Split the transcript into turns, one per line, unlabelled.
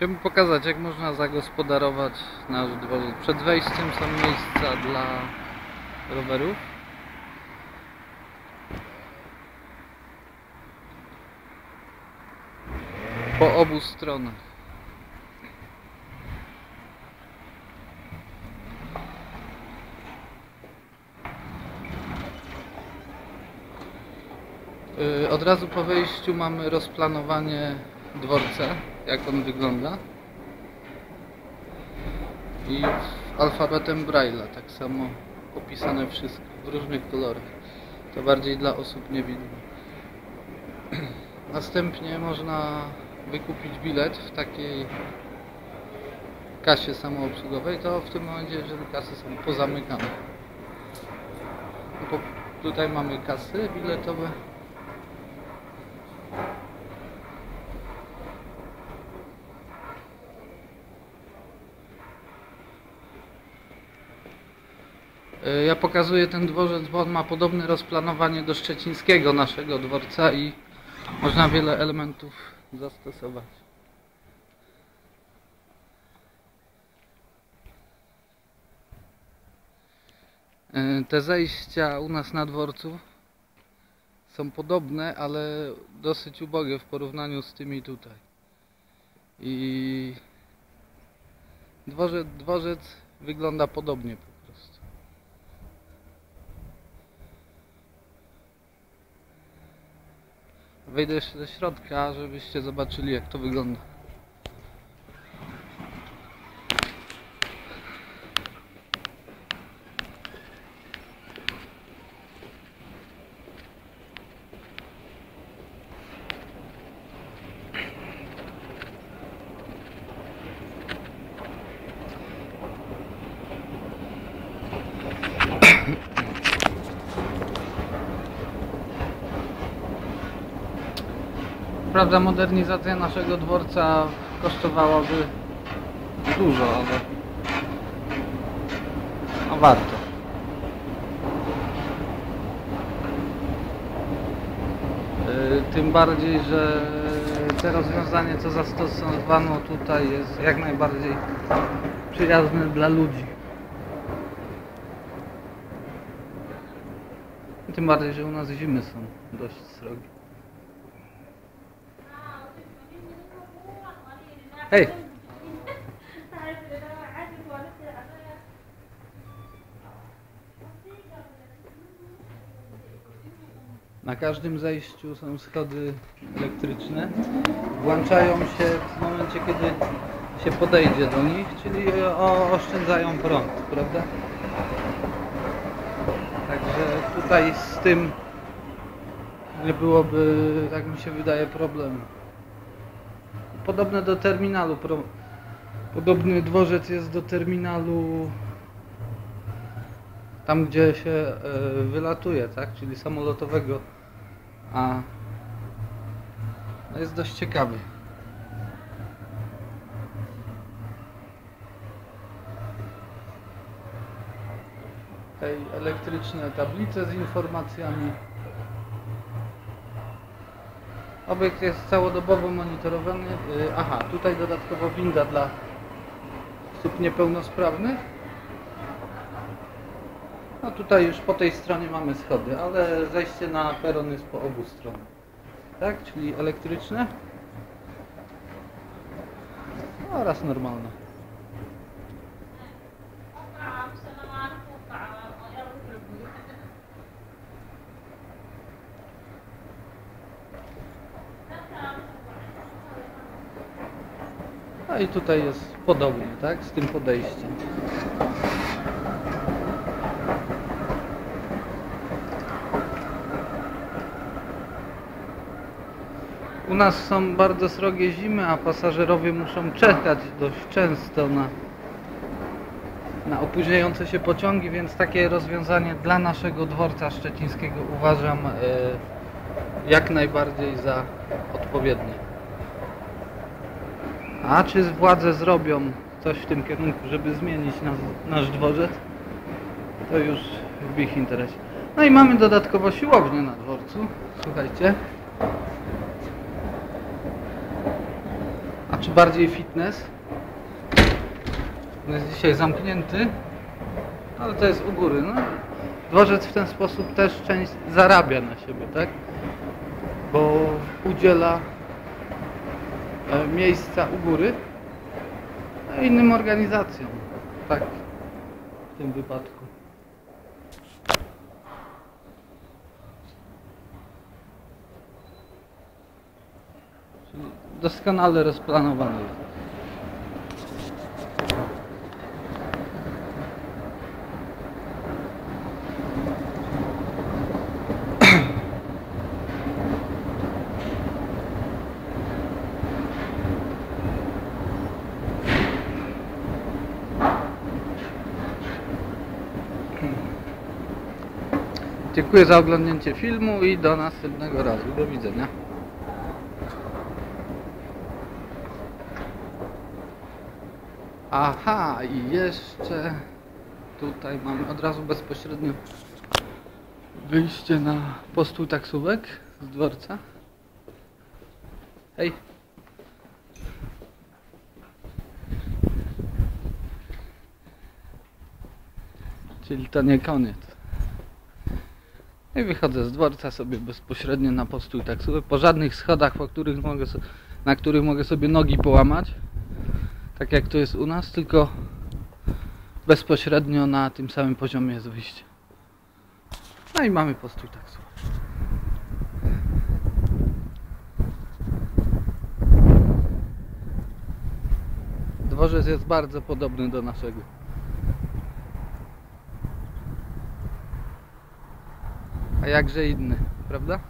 Chciałbym pokazać, jak można zagospodarować nasz dworzec. Przed wejściem są miejsca dla rowerów. Po obu stronach. Y, Od razu po wejściu mamy rozplanowanie dworca, jak on wygląda. I alfabetem Braille'a, tak samo opisane wszystko w różnych kolorach. To bardziej dla osób niewidmych. Następnie można wykupić bilet w takiej kasie samoobsługowej, to w tym momencie, jeżeli kasy są pozamykane. No tutaj mamy kasy biletowe. Ja pokazuję ten dworzec, bo on ma podobne rozplanowanie do szczecińskiego naszego dworca i można wiele elementów zastosować. Y, Te zejścia u nas na dworcu są podobne, ale dosyć ubogie w porównaniu z tymi tutaj. I dworzec, dworzec wygląda podobnie po prostu. Wejdę jeszcze do środka, żebyście zobaczyli jak to wygląda. Prawda, modernizacja naszego dworca kosztowałaby dużo, ale no warto. Yy, Tym bardziej, że te rozwiązanie, co zastosowano tutaj jest jak najbardziej przyjazne dla ludzi. Tym bardziej, że u nas zimy są dość srogie. Hej! Na każdym zejściu są schody elektryczne. Włączają się w momencie, kiedy się podejdzie do nich, czyli oszczędzają prąd, prawda? Także tutaj z tym nie byłoby, tak mi się wydaje, problemu. Podobne do terminalu. Pro, podobny dworzec jest do terminalu tam, gdzie się e, wylatuje, tak? Czyli samolotowego. A no jest dość ciekawy. Tej elektryczne tablice z informacjami. Obiekt jest całodobowo monitorowany. Y, Aha, tutaj dodatkowo winda dla osób niepełnosprawnych. No tutaj już po tej stronie mamy schody, ale zejście na peron jest po obu stronach. Tak, czyli elektryczne oraz normalne. No i tutaj jest podobnie, tak, z tym podejściem. U nas są bardzo srogie zimy, a pasażerowie muszą czekać dość często na, na opóźniające się pociągi, więc takie rozwiązanie dla naszego dworca szczecińskiego uważam e, jak najbardziej za odpowiednie. A czy władze zrobią coś w tym kierunku, żeby zmienić nas, nasz dworzec, to już w ich interesie. No i mamy dodatkowo siłownię na dworcu, słuchajcie. A czy bardziej fitness. On jest dzisiaj zamknięty, ale to jest u góry. No. Dworzec w ten sposób też część zarabia na siebie, tak? Bo udziela miejsca u góry a innym organizacjom. Tak, w tym wypadku. Czyli doskonale rozplanowane jest. Dziękuję za oglądnięcie filmu i do następnego razu. Do widzenia. Aha, i jeszcze tutaj mamy od razu bezpośrednio wyjście na postój taksówek z dworca. Hej. Czyli to nie koniec. I wychodzę z dworca sobie bezpośrednio na postój taksówek, po żadnych schodach, po których mogę so, na których mogę sobie nogi połamać, tak jak to jest u nas, tylko bezpośrednio na tym samym poziomie jest wyjście. No i mamy postój taksówek. Dworzec jest bardzo podobny do naszego. A jakże inny, prawda?